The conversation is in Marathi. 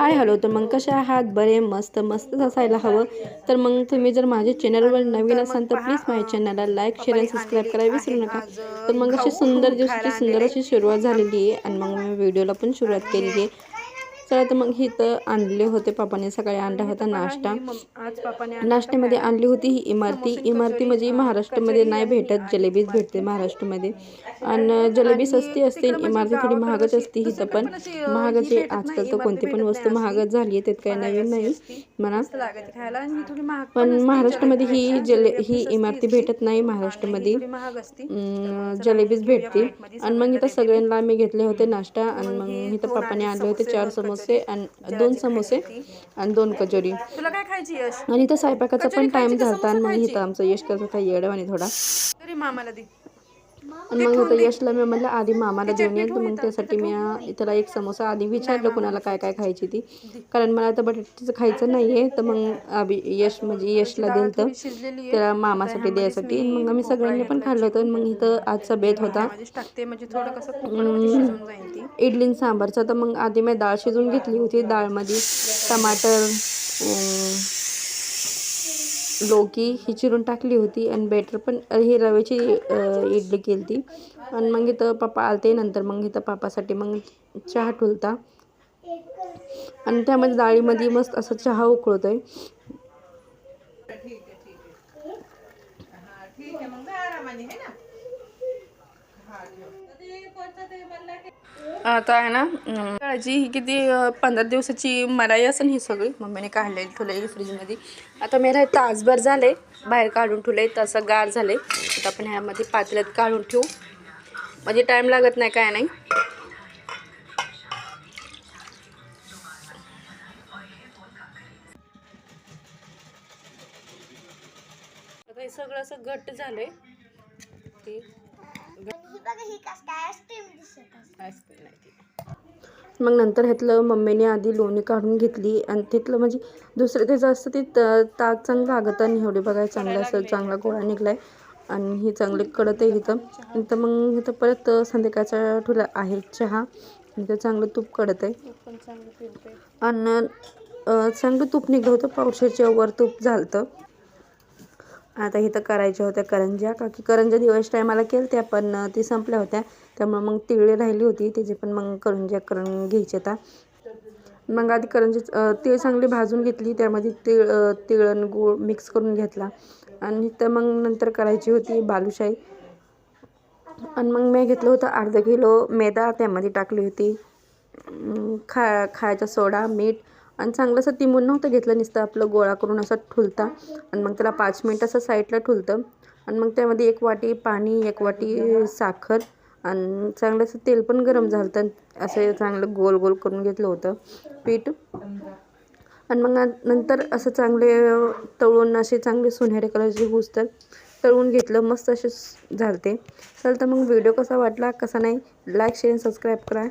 Hi hello. तर मग कसे आहात? बरे मस्त मस्तच असायला हवं. तर मग तुम्ही जर माझ्या चॅनलवर नवीन असाल तर प्लीज माझ्या चॅनलला लाईक शेअर आणि सबस्क्राईब करायला विसरू नका. तर मग अशी सुंदर दिवसाची सुंदर अशी सुरुवात झालेली आहे आणि मग मी व्हिडिओला पण सुरुवात केलेली आहे. तर मग इथं आणले होते पापाने सकाळी आणला होता नाश्ता. नाश्त्यामध्ये आणली होती ही इमारती. इमारती म्हणजे महाराष्ट्रामध्ये नाही भेटत जलेबीच भेटते महाराष्ट्रामध्ये. आणि जलेबी सस्ती असते इमारती थोडी महागच असते हिथं पण. महागच आहे आजकाल तर कोणती पण वस्तू महागच झाली आहे त्यात काही नवीन नाही. म्हणा. पण महाराष्ट्रामध्ये ही जले ही इमारती भेटत नाही महाराष्ट्रामध्ये. जलेबीच भेटते. आणि मग इथं सगळ्यांना मी घेतले होते नाश्ता. आणि मग इथं पप्पाने आणले होते चार समोसे आणि दोन समोसे आणि दोन कचोरी. तुला काय खायची यश? आणि इथं स्वयंपाकाचा पण टाइम झाला आणि मग इथं आमचं यश करत होता येडं आणि थोडा. तरी मामाला दे. आणि मग होतं यशला मी म्हणलं आधी मामाला देऊन येईल मग त्यासाठी मी त्याला एक समोसा आधी विचारलं कोणाला काय काय खायची ती. कारण मला आता बटाट्याचं खायचं नाही आहे तर मग आधी यश म्हणजे यशला दिलं तर त्याला मामासाठी द्यायसाठी. मग आम्ही सगळ्यांनी पण खाल्लं होतं. आणि मग इथं आजचा बेत होता. मध्येच म्हणजे इडली सांबारचा. तर मग आधी मी डाळ शिजून घेतली होती. डाळमध्ये टमाटर लोकी ही चिरून टाकली होती आणि बेटर पण ही रव्याची इडली केली ती आणि मग इथं पप्पा आलते नंतर मग इथं पापासाठी मग चहा ठुलता आणि त्यामध्ये डाळीमध्ये मस्त असा चहा उकळतोय. आता आहे ना काळजी ही किती पंधरा दिवसाची मराई असेल ही सगळी. मम्मीने काढलेली ठेवलेली फ्रीजमध्ये आता मेरा हे तासभर झाले बाहेर काढून ठेवले तसं गार झाले. आता आपण ह्यामध्ये पातेल्यात काढून ठेवू. म्हणजे टाईम लागत नाही काय नाही. आता हे सगळं असं घट्ट झालंय. आहे मग नंतर ह्यातलं मम्मीने आधी लोणी काढून घेतली आणि तिथलं म्हणजे दुसरं त्याचं असतं ते त- ताक चांगलं लागतं आणि एवढे बघाय चांगलं असं चांगला गोळा निघलाय. आणि हे चांगले कडत आहे इथं. नंतर मग इथं परत संध्याकाळचा ठुला आहे चहा. इथं चांगलं तूप कडत आहे. आणि चांगलं तूप निघलं होतं. पावसाच्या वर तूप झालतं. आता इथं करायच्या होत्या करंज्या. का की करंज्या दिवस टायमाला केल्या त्या पण ती संपल्या होत्या. त्यामुळे मग तिळी राहिली होती. त्याची पण मग करंज्या करून घ्यायची आता. मग आधी करंजी तीळ चांगली भाजून घेतली. त्यामध्ये तीळ अं, तीळ आणि गूळ मिक्स करून घेतला. आणि तर मग नंतर करायची होती बालुशाही. आणि मग मी घेतलं होतं अर्धा किलो मैदा. त्यामध्ये टाकली होती खा खायचा सोडा मीठ आणि चांगलं असं तिमून नव्हतं घेतलं नुसतं आपलं गोळा करून असं ठुलता. आणि मग त्याला पाच मिनिट असं साईडला ठुलतं. आणि मग त्यामध्ये एक वाटी पाणी एक वाटी साखर आणि चांगलं असं तेल पण गरम झालं तर असं चांगलं गोल गोल करून घेतलं होतं पीठ. आणि मग नंतर असं चांगले तळून असे चांगले सोनेरी कलरचे होस तळून घेतलं मस्त असे झालते. चल तर मग व्हिडिओ कसा वाटला कसा नाही लाईक शेअर सबस्क्राईब करा.